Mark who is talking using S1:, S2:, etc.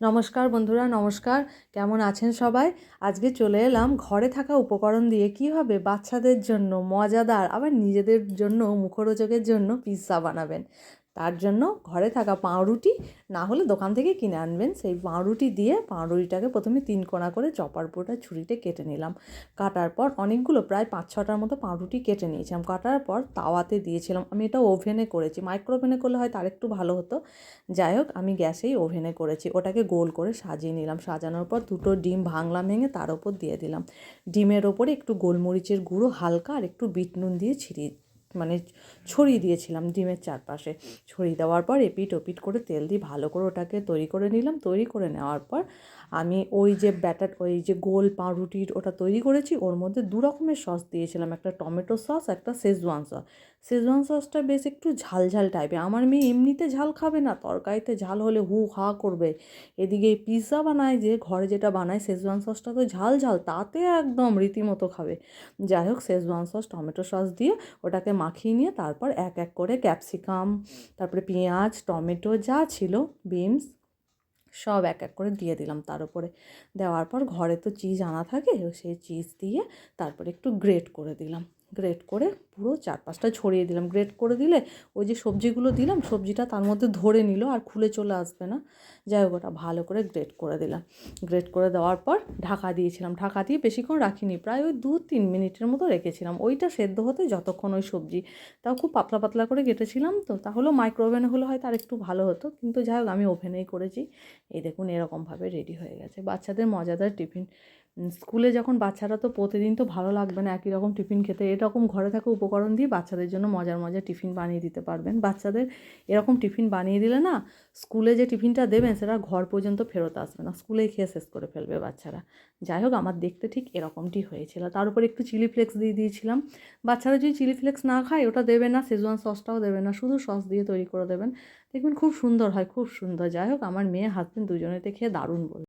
S1: নমস্কার বন্ধুরা, নমস্কার। কেমন আছেন সবাই? আজকে চলে এলাম ঘরে থাকা উপকরণ দিয়ে কীভাবে বাচ্চাদের জন্য মজাদার, আবার নিজেদের জন্য মুখরোচকের জন্য পিৎজা বানাবেন। তার জন্য ঘরে থাকা পাউরুটি না হলে দোকান থেকে কিনে আনবেন। সেই পাউরুটি দিয়ে পাউরুটিটাকে প্রথমে তিন কোণা করে চপার পোটা ছুরিতে কেটে নিলাম। কাটার পর অনেকগুলো প্রায় পাঁচ ছটার মতো পাউরুটি কেটে নিয়েছিলাম। কাটার পর তাওয়াতে দিয়েছিলাম। আমি এটা ওভেনে করেছি। মাইক্রো ওভেনে করলে হয়তো আরেকটু ভালো হতো। যাই হোক, আমি গ্যাসেই ওভেনে করেছি। ওটাকে গোল করে সাজিয়ে নিলাম। সাজানোর পর দুটো ডিম ভাঙলাম ভেঙে তার ওপর দিয়ে দিলাম। ডিমের ওপরে একটু গোলমরিচের গুঁড়ো হালকা আর একটু বিট নুন দিয়ে ছিটিয়ে মানে ছড়িয়ে দিয়েছিলাম ডিমের চারপাশে। ছড়িয়ে দেওয়ার পর এপিট ওপিট করে তেল দিয়ে ভালো করে ওটাকে তৈরি করে নিলাম। তৈরি করে নেওয়ার পর আমি ওই যে ব্যাটার, ওই যে গোল পাউরুটির ওটা তৈরি করেছি। ওর মধ্যে দু রকমের সস দিয়েছিলাম। একটা টমেটো সস, একটা শেজওয়ান সস। শেজওয়ান সসটা বেশ একটু ঝাল ঝাল টাইপের আমার মেয়ে এমনিতে ঝাল খাবে না, তরকারিতে ঝাল হলে হু হা করবে। এদিকে পিৎজা বানায় যে, ঘরে যেটা বানায় শেজওয়ান সসটা তো ঝাল ঝাল, তাতে একদম রীতিমতো খাবে। যাই হোক, শেজওয়ান সস, টমেটো সস দিয়ে ওটাকে মাখিয়ে নিয়ে তারপর এক এক করে ক্যাপসিকাম, তারপরে পেঁয়াজ, টমেটো, যা ছিল, বিনস, সব এক এক করে দিয়ে দিলাম তার উপরে। দেওয়ার পর ঘরে তো চিজ আনা থাকে, সেই চিজ দিয়ে তারপরে একটু গ্রেট করে দিলাম। গ্রেট করে পুরো চারপাশটা ছড়িয়ে দিলাম। গ্রেট করে দিলে ওই যে সবজিগুলো দিলাম, সবজিটা তার মধ্যে ধরে নিল আর খুলে চলে আসবে না। যাই হোক, ওটা ভালো করে গ্রেট করে দিলাম। গ্রেট করে দেওয়ার পর ঢাকা দিয়েছিলাম। ঢাকা দিয়ে বেশিক্ষণ রাখিনি, প্রায় ওই দু তিন মিনিটের মতো রেখেছিলাম। ওইটা সেদ্ধ হতে যতক্ষণ ওই সবজি, তাও খুব পাতলা পাতলা করে কেটেছিলাম তো, তাহলেও মাইক্রো ওভেনে হলে হয়তো আর একটু ভালো হতো। কিন্তু যাই হোক, আমি ওভেনেই করেছি। এই দেখুন, এরকমভাবে রেডি হয়ে গেছে। বাচ্চাদের মজাদার টিফিন। স্কুলে যখন বাচ্চারা তো প্রতিদিন তো ভালো লাগবে না, একই রকম টিফিন খেতে, এরকম ঘরে থাকা উপকরণ দিয়ে বাচ্চাদের জন্য মজার মজার টিফিন বানিয়ে দিতে পারবেন। বাচ্চাদের এরকম টিফিন বানিয়ে দিলে না, স্কুলে যে টিফিনটা দেবেন সেটা ঘর পর্যন্ত ফেরত আসবে না, স্কুলেই খেয়ে শেষ করে ফেলবে বাচ্চারা। যাই হোক, আমার দেখতে ঠিক এরকমটি হয়েছিল। তার উপর একটু চিলি ফ্লেক্স দিয়ে দিয়েছিলাম। বাচ্চারা যদি চিলি ফ্লেক্স না খায়, ওটা দেবে না সেজওয়ান সসটাও দেবে না, শুধু সস দিয়ে তৈরি করে দেবেন। দেখবেন খুব সুন্দর হয়, খুব সুন্দর। যাই হোক, আমার মেয়ে হাজব্যান্ড দুজনেতে খেয়ে দারুণ বল